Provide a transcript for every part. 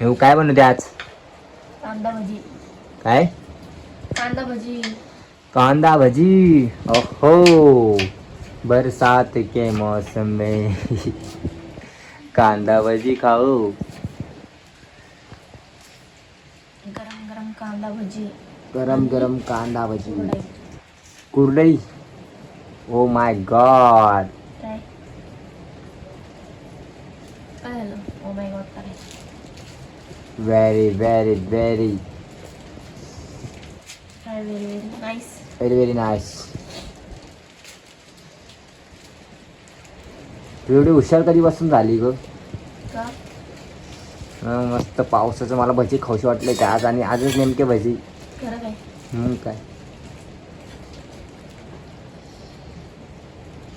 हे काय बनवते आज कांदा भजी काय? कांदा भजी कांदा भजी ओहो बरसात के मौसम. में कांदा भजी खाओ गरम गरम कांदा भजी गरम गरम कांदा भजी कुरडई. ओ माय गॉड काय? ओ my god very very very very very nice तू एवढी हुशार कधीपासून झाली ग. मस्त पावसाचं मला भजी खाऊशी वाटले का आज आणि आजच नेमके भजी. काय?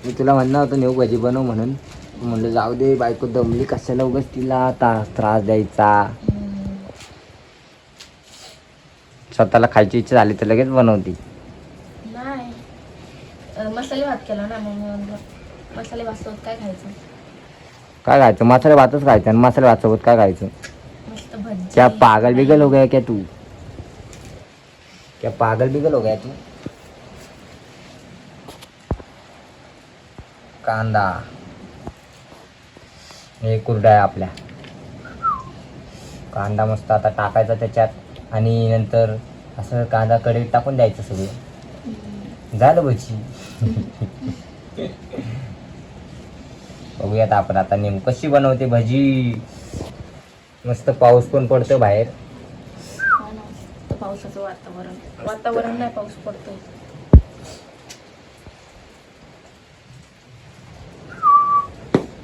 मी तुला म्हणणार होतं नेऊ भजी बनव म्हणून. म्हणलं जाऊ दे बायको दमली कशाला उगाच तिला त्रास द्यायचा हम्म. स्वतःला खायची इच्छा झाली तर लगेच बनवती. नाही. अं, मसाले भात केला ना मग मी म्हणलं मसाले भात सोबत काय खायचं? काय खायचं? मसाले भातच खायचं आणि मसाले भात सोबत काय खायचं? मस्त भजी. क्या पागल बिगल हो गया क्या तू? क्या पागल बिगल हो गया तू? कांदा. हे कुरडा आहे आपल्या. कांदा मस्त आता टाकायचा त्याच्यात आणि नंतर असं कांदा कढईत टाकून द्यायचं सगळं. झालं भजी. बघूयात आपण आता नेमकं कशी बनवते भजी. मस्त पाऊस पण पडतो बाहेर. तर पावसाचं वातावरण. वातावरण नाही पाऊस पडतोय.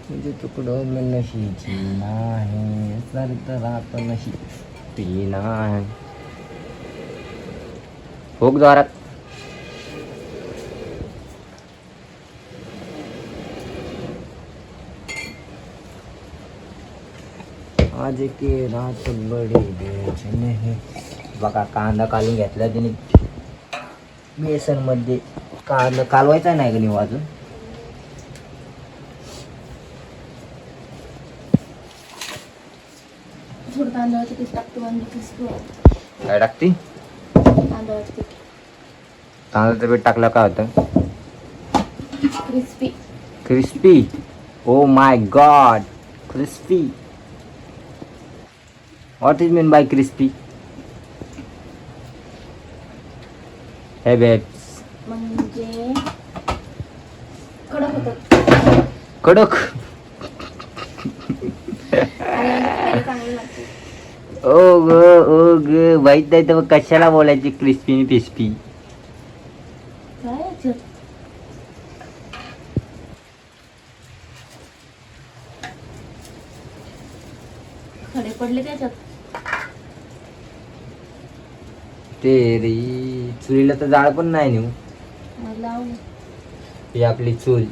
तुझे तुकडं में नशी जीना है सर्द रात नशी पीना है भोग जोरात. आज की रात बडी बेचैन है बघा कांदा काढून घेतला त्याने. बेसनमध्ये कांदा कालवायचा नाही का निवा अजून? थोडं तांदळाचं पीठ टाकतो आणि क्रिस्पी काय टाकती? तांदळाचं पीठ तांदळाचं पीठ टाकलं काय होतं crispy. Crispy oh my god crispy what is mean by crispy हे बेब्स म्हणजे कडक होतात कडक। ओ ग ओ ग माहीत नाही तर मग कशाला बोलायची क्रिस्पी पिस्पी? खडे पडले त्याच्यात. चुलीला तर जाळ पण नाही नेऊ. मग ही आपली चूल.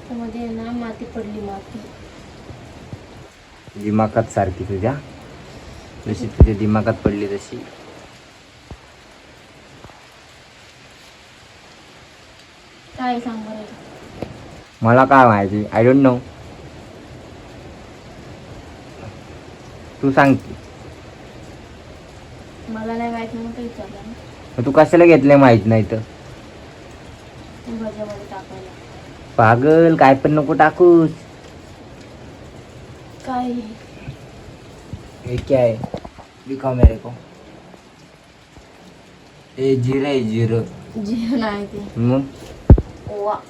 त्यामध्ये ना माती पडली माती. दिमागात सारखी तुझ्या. जशी तुझ्या दिमागात पडली तशी. काय सांग बरं? मला काय माहिती? आय डोंट नो तू सांग की. मला नाही माहीत म्हणून काही विचारलं ना मग तू कशाला घेतले माहीत नाही तर? टाकायला. पागल काय पण नको टाकूस. काय हे? क्या है? दिखाओ मेरे को। ए जिरं आहे जिरं। जे नाही ते मग ओवा।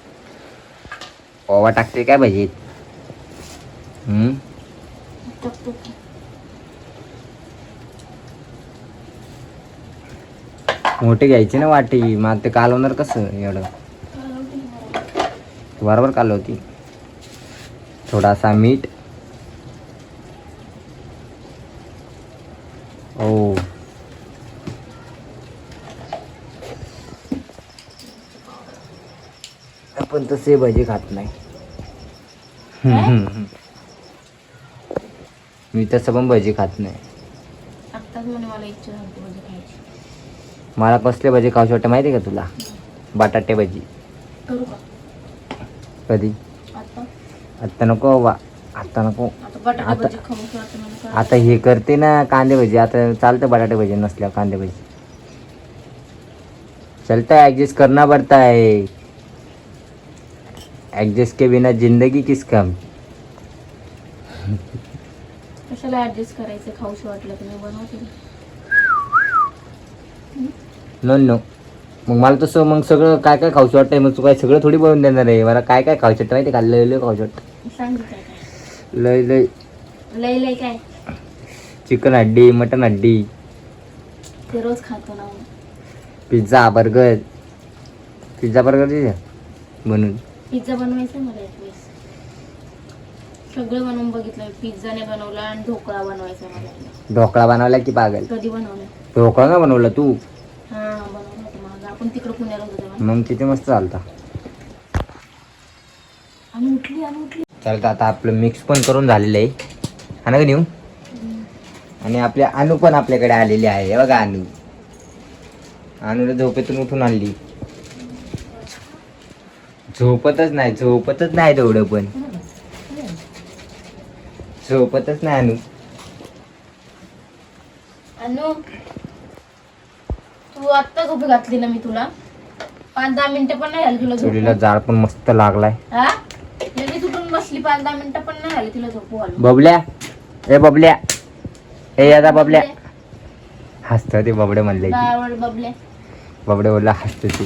ओवा टाकते काय भजीत हम्म। टाकतो मोठे घ्यायचे ना वाटी मग ते कालवणार कसं एवढं? बरोबर कालवती थोडासा मीठ तसे भजी खात नाही. हम्म, हम्म, हम्म. मी तसं पण भजी खात नाही. आत्ताच म्हणे मला इच्छा झाली भजी खायची. मला कसले भजी खाऊ वाटतं माहिती आहे का तुला? बटाटे भजी. करू का? कधी? आता? आता नको बा आता नको. आता बटाटा आता- भाजी खाऊ वाटतं मला काय. आता हे करते ना कांदे भजी. आता चालतं बटाटे भजी नसल्यावर कांदे भजी. चलता है एडजस्ट करना पड़ता है एडजस्ट के बिना जिंदगी किस काम कशाला ऍडजस्ट करायचं? खाऊशी वाटलं तुम्ही बनवते नो नो मग मला तसं मग सगळं काय काय खाऊचं वाटतंय? मग तू काय सगळं थोडी बनवून देणार आहे. मला काय काय खाऊचं वाटतं माहिती का? लय लय खाऊचं वाटतं सांग काय काय. लय लय. लय लय काय? चिकन हड्डी मटन हड्डी. ते रोज खातो ना. Pizza burger. पिझ्झा बर्गर दे. बनवून. पिझ्झा बनवायचा मला एक वेळेस सगळं बनवून बघितलं पिझ्झाने बनवला आणि ढोकळा बनवायचा मला. ढोकळा बनवला की पागल? कधी बनवलं? ढोकळा का बनवला तू? हा बनवलं होतं माझं आपण तिकडं पुण्याला होतो तेव्हा. मग किती मस्त चालता. आणि उठली आणि उठली. चालतं आता आपलं मिक्स पण करून झालेलं आहे. हा ना का नेऊ? आणि आपल्या अनु पण आपल्याकडे आलेली आहे. हे बघा अनु. अनुला झोपेतून उठून आणली. झोपतच नाही झोपतच नाही तेवढं पण. झोपतच नाही अनु. अनु तू आत्ता झोपी घातली ना मी तुला. पाच दहा मिनिटं पण नाही झाली तुला चुलीला झोप जाळ पण मस्त लागलाय. हा? लगेच उठून बसली पाच दहा मिनिटं पण नाही झाली तिला झोपू घालून. बबल्या ए बबल्या ए यादा बबल्या. हसत ते बबडे म्हणले की. बबले बबडे बोलला हसत ते.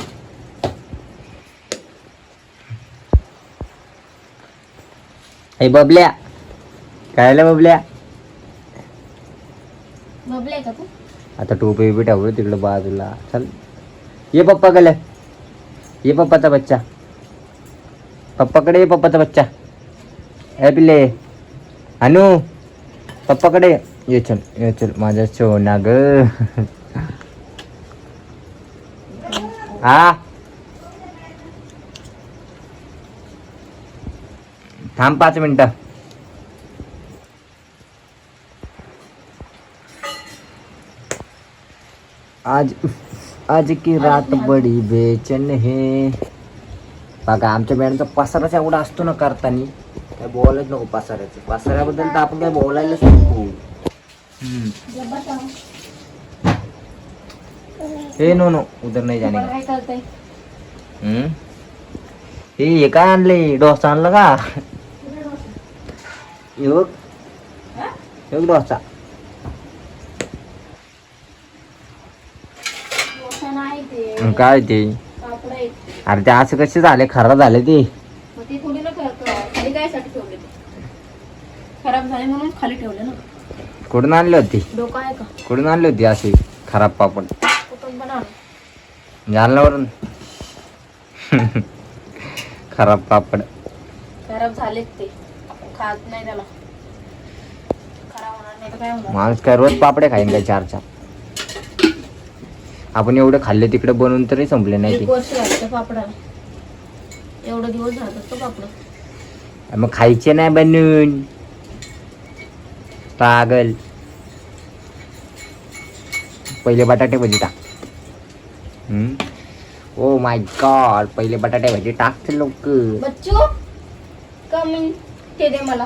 ए बबल्या. काय आलं बबल्या बबले आहे का तू? आता टोपी बिपी ठेवलं तिकडे बाजूला. चल. ये पप्पा गेलं ये पप्पाचा बच्चा. पप्पाकडे ये पप्पाचा बच्चा. ए पिल्ले. अनु पप्पाकडे. ये. ये चल ये चल. माझा सोना ग. हा थांब पाच मिनिटं. आज आज की रात बडी बेचन हे. बघा आमच्या मॅडमचा पसाराच एवढा असतो ना करताना काय बोलायच नको पसाऱ्याचं. पसाऱ्याबद्दल तर आपण काय बोलायलाच नको. हे नो नो उधर नाही जाणे? हे हे काय आणले डोसा आणला का? हे बघ हे डोसा नाही ते काय ते अरे ते असं कसे झाले खराब झाले ते मग ते थोडी ना करतो खाली काय साठी ठेवले ते खराब झाले म्हणून खाली ठेवले ना कुठून आणली होती डोका आहे का कुठून आणली होती अशी खराब पापड कुठून बनवलं खराब पापड खराब झालेत ते खात नाही त्याला. खराब होणार नाही तर काय होणार? माणूस काय रोज पापडे खाईन काय चार चार आपण एवढे खाल्ले तिकडे बनवून तरी संपले नाही एक ते. वर्ष झालं त्या पापडाला एवढं दिवस झालं तो पापड? मग खायचे नाही बनवून पागल. पहिले बटाटे भजी टाक. ओ माय गॉड पहिले बटाटे भजी टाकते लोक बच्चू कमिंग ते दे मला.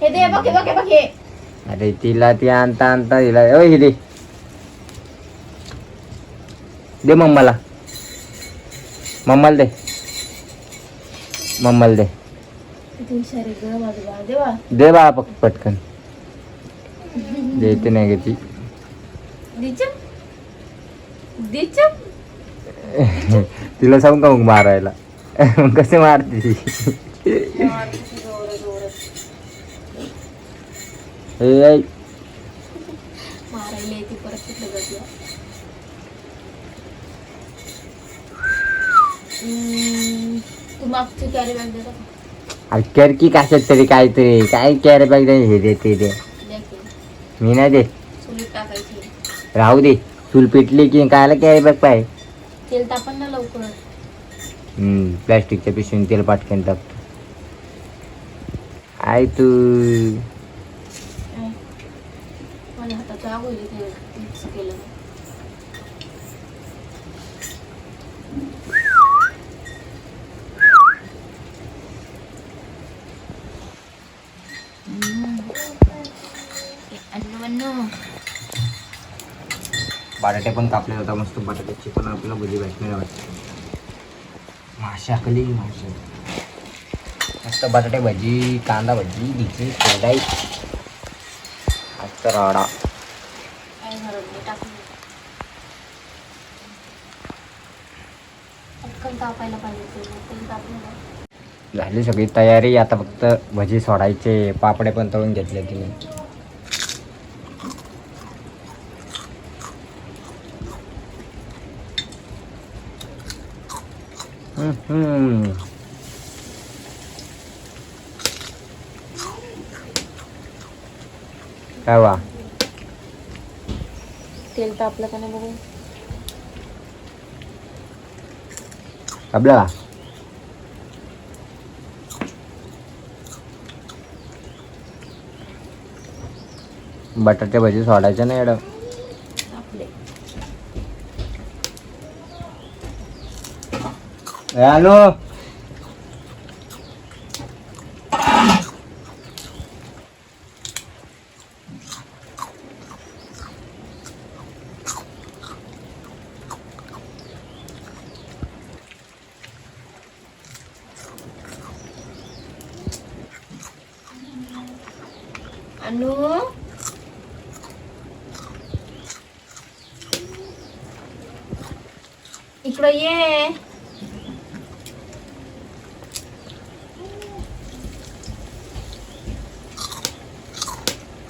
हे दे बघ हे बघ हे बघ. हे अरे तिला ती आणता आणता तिला ओ हे दे दे मम्माला. मम्माला दे. मम्माला दे. किती हुशार आहे गं माझं बाळ. दे बा पक पटकन. देते नाही ग ती. तिला सांगू का मग मारायला? मग कसे मारते? ती मारायला येते परत कुठलं जाते तू मागची कॅरी बॅग देता का अरे कर की कशात तरी काहीतरी काय कॅरे बॅग हे देते ते दे की. मी नाही दे चुलीत टाकायची राहू दे चूल पेटली की कायला कॅरी बॅग पाय तेल तापण ना लवकर प्लॅस्टिकच्या पिशवीने तेल पाटकन टाकतो काय? तू बटाटे पण कापले जातात मस्त बटाट्याची पण आपल्याला भजी भेटणार वाटते माशा खाली माशा मस्त बटाटे भजी कांदा भजी भिजी कोरडाई मस्त राडा. झाली सगळी तयारी आता फक्त भजी सोडायचे पापडे पण तळून घेतले तिने हम्म. काय वा? तेल तापलं का नाही बघू आपला? बटाटे भजी सोडायचे नाही एवढं तापले. हॅलो अनु इकडं ये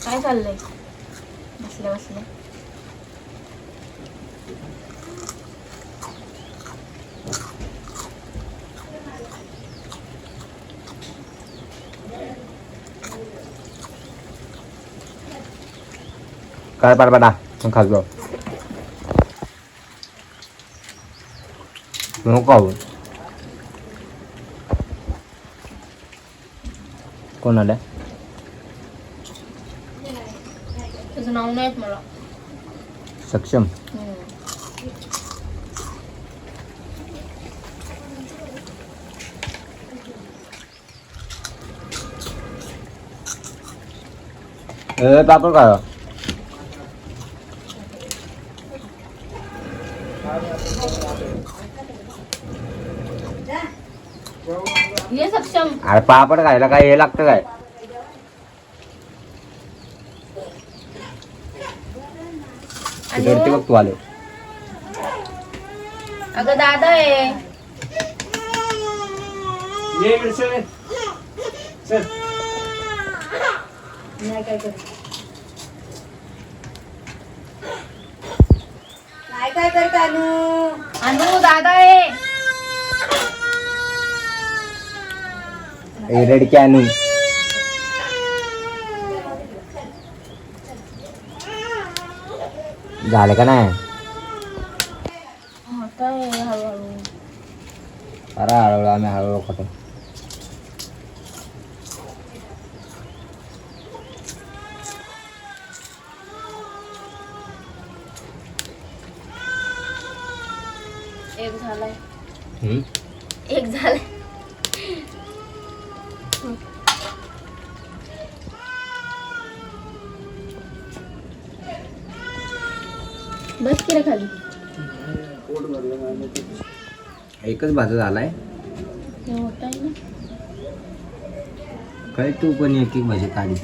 काय चाललंय काय पाडपाडा मग खातो नको खाऊ कोण आलं तुझं नाव नाही येत मला सक्षम हम्म. ए पापड काय ये सक्षम अरे पापड खायला काय हे लागतं काय? तिकडे ते बघ तू आलो. अगं दादा आहे. काय काय करता अनु? अनु दादा आहे. ए रेडकी आणू झालं का नाही? हळूहळू. अरे हळूहळू आम्ही हळूहळू खातो एक झालाय हम्म? एक झालाय. बस की रे खाली. एकच भाजा झालाय. होत आहे ना. काय तू पण एक एक भाजी काढी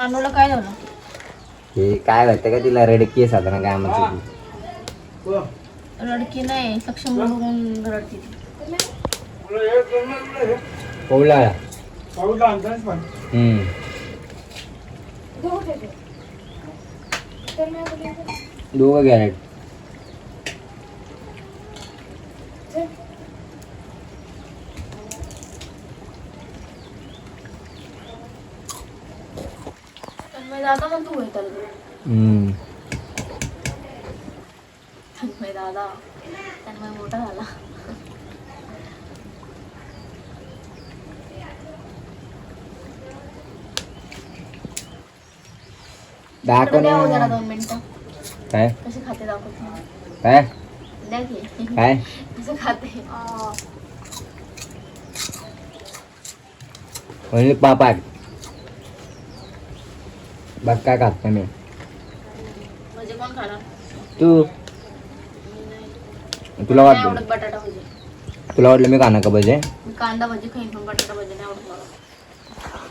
अनुला काय झालं? हे काय होतं का तिला रेडकी साधारण काय म्हणते. रडकी नाही सक्षम बघून रडती. पवला हम्म. दोघं गॅरेट दादा मग तू हम्म तन्मय दादा तन्मय मोठा झाला दाखव द्या हो जरा ना दोन मिनिटं. काय? कसे खाते दाखवते मला. काय? द्या की. काय? कसं खाते. म्हणजे पापाट बघ काय खात नाही मी. भजी कोण खाणार? तू. मी नाही तुला नाही वाटलं. आवडत बटाटा भजी. तुला वाटलं मी खाणार का पाहिजे मी कांदा भजी खाईन पण बटाटा भजी नाही आवडत मला.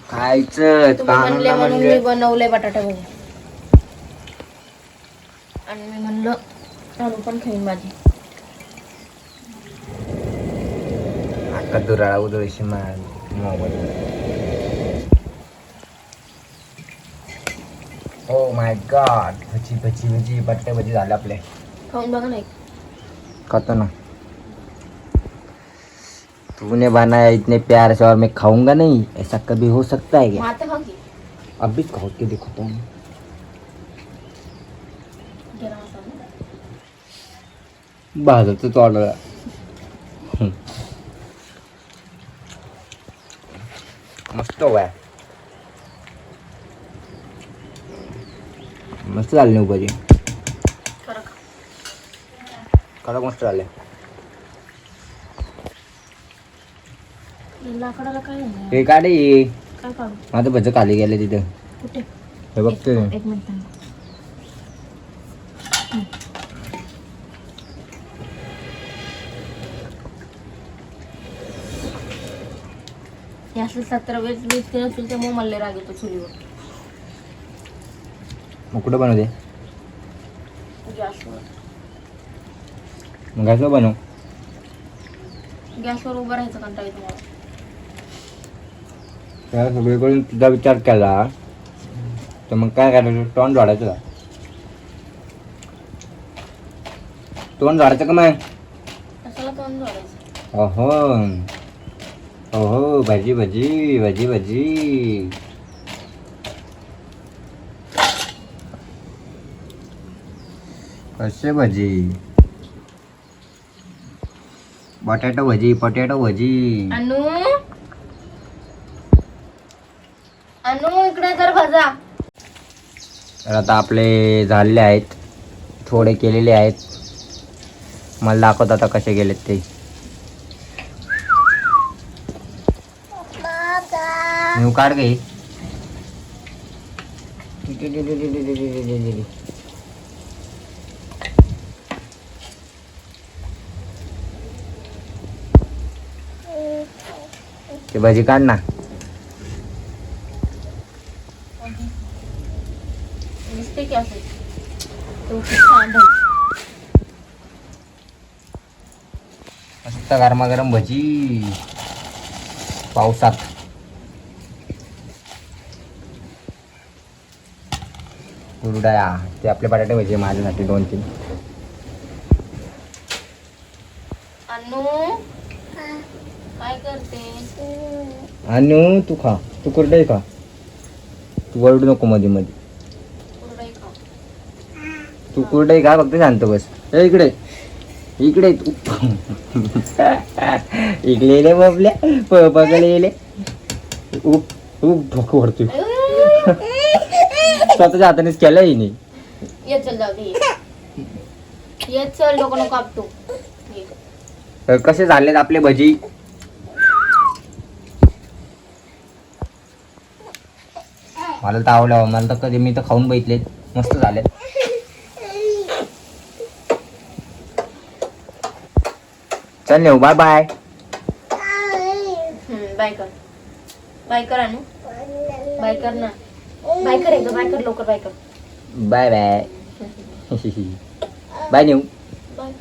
खायचं तुम्ही म्हणले कानाला म्हणून मी म्हणजे बनवले बटाटा भजी. आणि मी म्हणलं आणू पण खाईन माझी आता दुराळा उदळशी मार मोबाईल ओ माय गॉड भजी भजी भजी बट्टे भजी झाले आपले खाऊन बघा नाही खातो ना तूने बनाया इतने प्यार से और मैं खाऊंगा नहीं ऐसा कभी हो सकता है मग क्या आता खाऊ की अभी खाओ के देखो तो गरम मसाला भाजत तोडला मस्त वय मस्त झाले नाही भजी कडक मस्त झाले लाकडाला काय हे काढे ये काय काढू? माझं भज खाली गेले तिथे. हे बघते एक मिनिट सतरा वीस तीन असतील त्यामुळे मला राग येतो चुलीवर. मग कुठं बनवते गॅसवर. मग कसं बनव? गॅसवर उभं राहायचं कंटाळी तुम्हाला? त्या सगळीकडून तुझा विचार केला तर मग काय करायचं? तोंड झाडायचं का? तोंड झाडायचं का मग? कशाला तोंड जोडायचं ओहो ओहो भाजी भाजी भाजी भाजी. कसे भजी? बटाटो भजी पटॅटो भजी. अनु? अनु इकडे तर भजा. तर आता आपले झालेले आहेत. थोडे केलेले आहेत. मला दाखवत आता कसे गेलेत ते. न्यू काढ गे ते भाजी काढ ना दिसते की असं तो खूप छान झालं. मस्त गरमागरम भजी पावसात कुरडया ते आपले बटाटे आहे माझ्यासाठी दोन तीन. अनु? काय करते आणि तू खा. तू कुरडई खा. तू वरडू नको मध्ये मध्ये कुरडई खा. तू कुरडई खा फक्त शांत बस. ए इकडे. इकडे तू. इकडे येले बाबल्या. पकडे येले उप उप डोकं वरतोय स्वतःच्या हातानेच केलं हिने. ये चल जाऊ दे. ये. ये चल डोकं नको आपटू ये. तर कसे झालेत आपले भजी? मला तर आवडलं मला तर कधी मी तर खाऊन बघितलेत. मस्त झालेत. चल नेऊ बाय बाय हम्म, बाय कर. बाय कर अनु. बाय कर ना. बाय कर एकदा बाय कर लवकर बाय कर बाय बाय. बाय नेऊ. बाय.